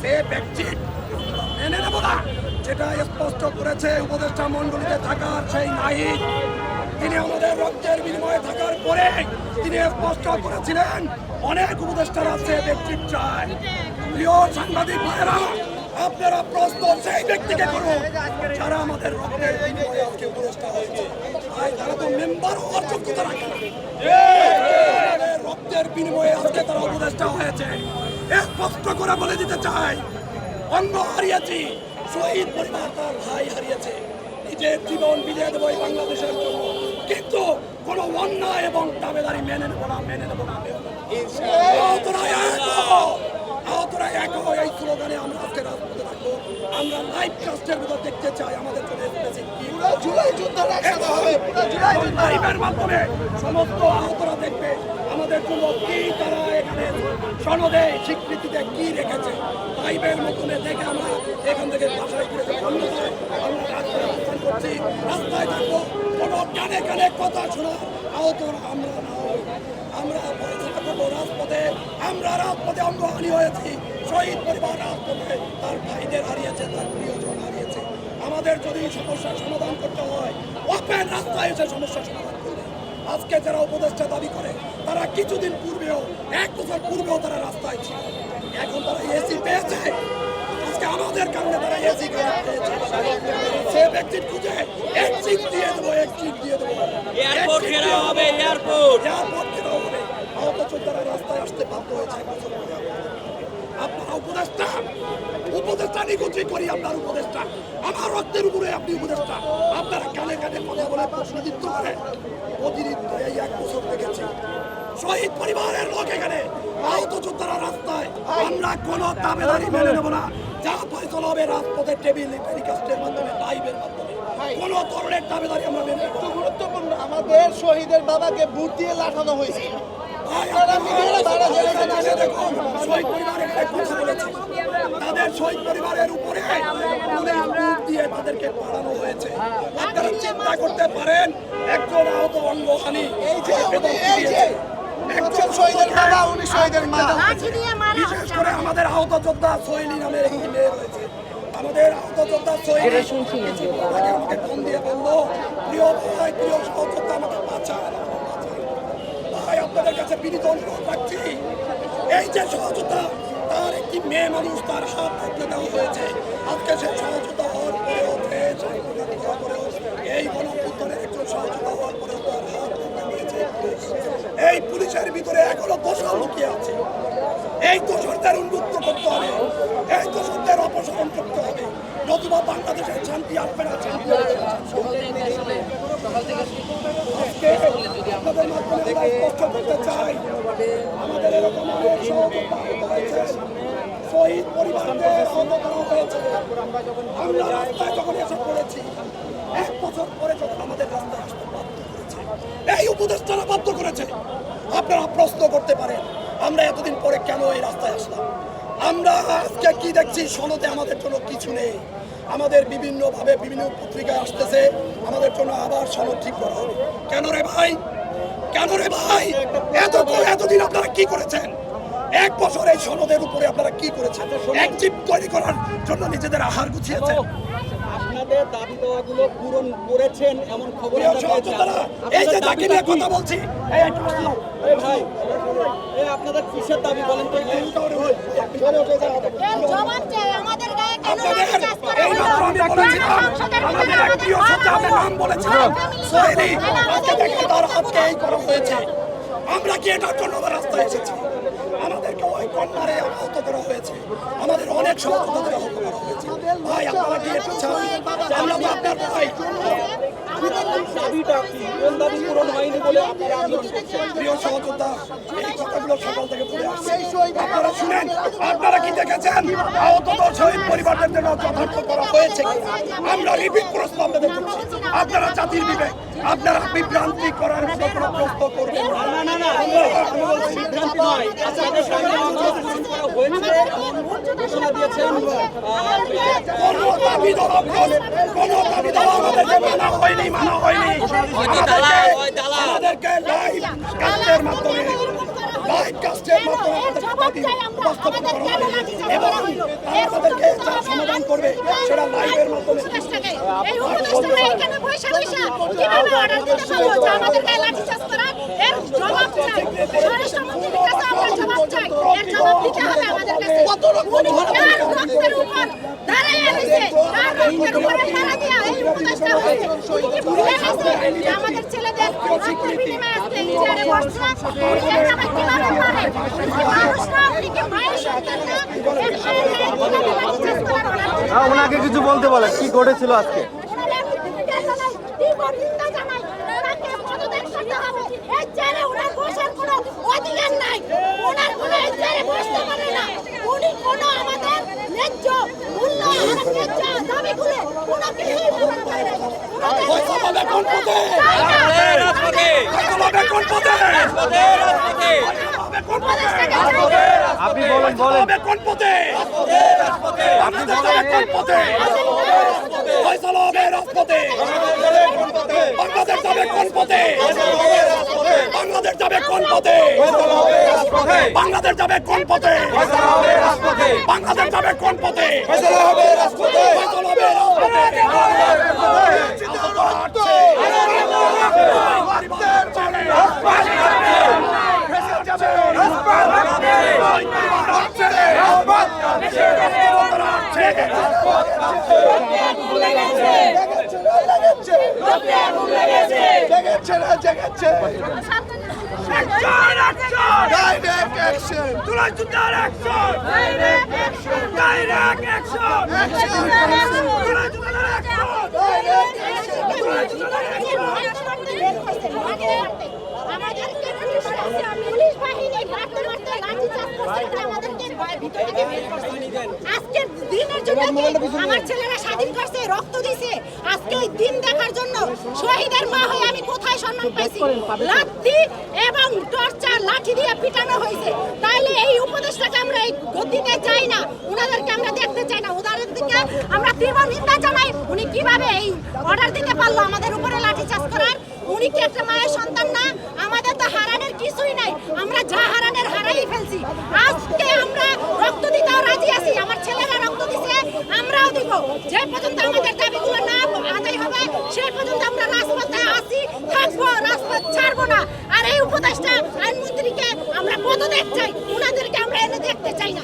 সে ব্যক্তি মেনে নেব না। যেটা স্পষ্ট করেছে উপদেষ্টা মণ্ডলীতে থাকার সেই নাহিদ তিনি আমাদের রক্তের বিনিময়ে থাকার পরে তিনি স্পষ্ট করেছিলেন অনেক উপদেষ্টার আছে ব্যক্তির চায় প্রিয় সাংবাদিক ভাইয়েরা আপনারা প্রশ্ন সেই ব্যক্তিকে করুন যারা আমাদের রক্তের বিনিময়ে আজকে উপদেষ্টা হয়েছে। আর তারা তো মেম্বার হওয়ার যোগ্যতা রাখে না। রক্তের বিনিময়ে আজকে তারা উপদেষ্টা হয়েছে। স্পষ্ট করে বলে দিতে চাই। অঙ্গ হারিয়েছি শহীদ পরিবার তার ভাই হারিয়েছে। নিজের জীবন বিলিয়ে দেবো এই বাংলাদেশের জন্য। কিন্তু কোনো অন্যায় এবং দাবেদারি মেনে নেব না মেনে নেব না। আহতরা এক। এই স্লোগানে আমরা আজকে রাজপথে থাকব। আমরা লাইভ ট্রাস্টের ভিতর দেখতে চাই আমাদের স্পেসিফিক কি? জুলাই যুদ্ধ লাইভের মাধ্যমে সমস্ত আহতরা দেখবে। আমাদের কি তারা এখানে সনদে স্বীকৃতিতে কি রেখেছে লাইভের মাধ্যমে দেখে আমরা এখান থেকে বাসায় যাব অন্যথায় আমরা রাস্তায় অবস্থান করছি। রাস্তায় থাকব, কোনো কানে কানে কথা শোনা আহতরা আমরা না। আমরা পরিচালনা করব রাজপথে, আমরা রাজপথে অঙ্গহানি হয়েছি। শহীদ পরিবার রাজপথে তার ভাইদের হারিয়েছে, তার প্রিয়জন হারিয়েছে। আমাদের যদি সমস্যার সমাধান করতে হয় ওপেন রাস্তায় এসে সমস্যার সমাধান করবে। আজকে যারা উপদেষ্টা দাবি করে তারা কিছুদিন পূর্বেও এক বছর পূর্বেও তারা রাস্তায় ছিল। এখন তারা এসি পেয়েছে। আজকে আমাদের কারণে তারা এসি পেয়েছে। সে ব্যক্তির খুঁজে এক চিট দিয়ে দেবো এক চিট দিয়ে দেবো। এয়ারপোর্ট ঘেরাও হবে এয়ারপোর্ট এয়ারপোর্ট ঘেরাও হবে। আহত যোদ্ধারা রাস্তায় আসতে বাধ্য হয়েছে এক বছর পরে। আপনারা উপদেষ্টা। উপদেষ্টা নিকুচি করি আপনার উপদেষ্টা। আমার রক্তের উপরে আপনি উপদেষ্টা। আপনারা কানে কানে কথা বলে প্রতিনিধিত্ব করে। প্রতিনিধিত্ব এই এক বছর দেখেছি। শহীদ পরিবারের লোক এখানে। আহত যোদ্ধারা রাস্তায়। আমরা কোনো দাবেদারি মেনে নেব না। যা ফয়সলা হবে রাজপথের টেবিল টেলিকাস্টের মাধ্যমে, লাইভের মাধ্যমে। কোনো ধরনের দাবেদারি আমরা মেনে গুরুত্বপূর্ণ, আমাদের শহীদের বাবাকে বুট দিয়ে লাঠানো হয়েছে। মিডিয়ারা জেলে এসে দেখুন, শহীদ পরিবারের তাদের শহীদ পরিবারের উপরে দিয়ে তাদেরকে পাঠানো হয়েছে আপনারা চিন্তা করতে পারেন একজন আহত অঙ্গহানি এই উনি শহীদের মা বিশেষ করে আমাদের আহত যোদ্ধা সোহেলি নামের একটি মেয়ে রয়েছে আমাদের আহত যোদ্ধা সোহেলি আমাকে ফোন দিয়ে বলল প্রিয় ভাই প্রিয় সহযোদ্ধা আমাকে বাঁচান। ভাই আপনাদের কাছে বিনীত অনুরোধ রাখছি। এই যে সহযোদ্ধা তার একটি মেয়ে মানুষ তার হাত ধরতে দেওয়া হয়েছে। আজকে সে সহযোদ্ধা হওয়ার পরেও দেশ এই গণপুত্তরের একজন সহযোদ্ধা হওয়ার পরেও তার হাত দিয়েছে এই পুলিশের ভিতরে এখনও দোষর লুকিয়ে আছে। এই দোষরদের উন্মুক্ত করতে হবে। এই দোষরদের অপসারণ করতে হবে। নতুবা বাংলাদেশের শান্তি আসবে না, শান্তি আসবে না। আজকে মাধ্যমে করতে এই উপদেষ্টারা বাধ্য করেছে। আপনারা প্রশ্ন করতে পারেন, আমরা এতদিন পরে কেন এই রাস্তায় আসলাম? আমরা আজকে কি দেখছি, সনদে আমাদের জন্য কিছু নেই। আমাদের বিভিন্নভাবে বিভিন্ন পত্রিকায় আসতেছে, আমাদের জন্য আবার সনদ ঠিক করা হবে। কেন রে ভাই? কেন রে ভাই এত এতদিন আপনারা কি করেছেন এক বছর এই সনদের উপরে আপনারা কি করেছেন এক জীব তৈরি করার জন্য নিজেদের আহার গুছিয়েছেন আপনাদের দাবি দেওয়াগুলো পূরণ করেছেন এমন খবর এই যে দাবিটা নিয়ে কথা বলছি। এই ভাই এই আপনাদের কিসের দাবি বলেন তো আমরা কি এটার জন্য আবার রাস্তায় এসেছি? আমাদেরকে ওই কন্যারে আহত করা হয়েছে। আমাদের অনেক সহযোগিতা আহত করা হয়েছে। ভাই আপনারা কি এটা চান আমরা তো আপনার ভাই। আপনারা আন্দোলন করছেন। প্রিয় সহযোদ্ধা এই কথাগুলো সকাল থেকে বলে আসছে। আপনারা শুনেন আপনারা কি দেখেছেন? আহত শহীদ পরিবারদের জন্য যথার্থ করা হয়েছে কি? আমরা রিপিট প্রশ্ন আপনাদের করছি। আপনারা জাতির বিবেক আপনারা বিভ্রান্তি করার মতো কোনো প্রশ্ন করবেন কোনো দাবি কোনো দাবি দেওয়া আমাদেরকে মানা হয়নি মানা হয়নি। আমাদেরকে লাইভ কাস্টের মাধ্যমে লাইভ কাস্টের মাধ্যমে। উপস্থাপন করা হবে এবং তারা যা সমাধান করবে সেটা লাইভের মাধ্যমে। এই উপদেষ্টারা এখানে বসে বসে কীভাবে অর্ডার দিতে পারল যে আমাদের গায়ে লাঠিচার্জ করা? এর জবাব চাই। স্বরাষ্ট্রমন্ত্রীর কাছে আমরা জবাব চাই। এর জবাব দিতে হবে আমাদের কাছে। উনি রক্তের উপর দাঁড়াইয়া রয়েছে? কার রক্তের উপরে মারা দিয়া এই উপদেষ্টা হয়েছে? উনি কি ভুলে গেছে যে আমাদের ছেলেদের রক্তের বিনিময়ে হ্যাঁ, ওনাকে কিছু বলতে বলেন কি ঘটেছিল আজকে নিন্দা জানায়। ওনাকে আপনি বলেন বলেন কোন পথে? আপনাদের যাবে কোন পথে? ফয়সালা হবে রাজপথে। বাংলাদেশ যাবে কোন পথে? বাংলাদেশ যাবে কোন পথে? বাংলাদেশ যাবে কোন পথে? বাংলাদেশ যাবে কোন পথে? ফয়সালা হবে রাজপথে। জেগেছে না Direct action! Direct পুলিশ বাহিনী মারতে মারতে লাঠি চার্জ করছে এটা আমাদেরকে ভয় ভিতর থেকে বের করছে। আজকের দিনের জন্য কি আমার ছেলেরা স্বাধীন করছে রক্ত দিছে। আজকে এই দিন দেখার জন্য শহীদের মা হয়ে আমি কোথায় সম্মান পাইছি? লাঠি এবং টর্চার লাঠি দিয়ে পিটানো হয়েছে। তাহলে এই উপদেশটাকে আমরা এই গতিতে চাই না ওনাদেরকে আমরা দেখতে চাই না। ওনাদের দিকে আমরা তীব্র নিন্দা জানাই উনি কীভাবে এই অর্ডার দিতে পারল আমাদের উপরে লাঠি চাষ করার? উনি কি একটা মায়ের সন্তান না? আমাদের তো হারানোর কিছুই নাই। আমরা যা হারানোর আছি। আজকে আমরা রক্ত দিতেও রাজি আছি। আমার ছেলেরা রক্ত দিছে, আমরাও দিব। যে পর্যন্ত আমাদের দাবিগুলো না আদায় হবে, সে পর্যন্ত আমরা রাজপথে আছি, থাকব, রাজপথ ছাড়বো না। আর এই উপদেশটা আইনমন্ত্রীকে আমরা কত দেখতে চাই ওনাদেরকে আমরা এনে দেখতে চাই না।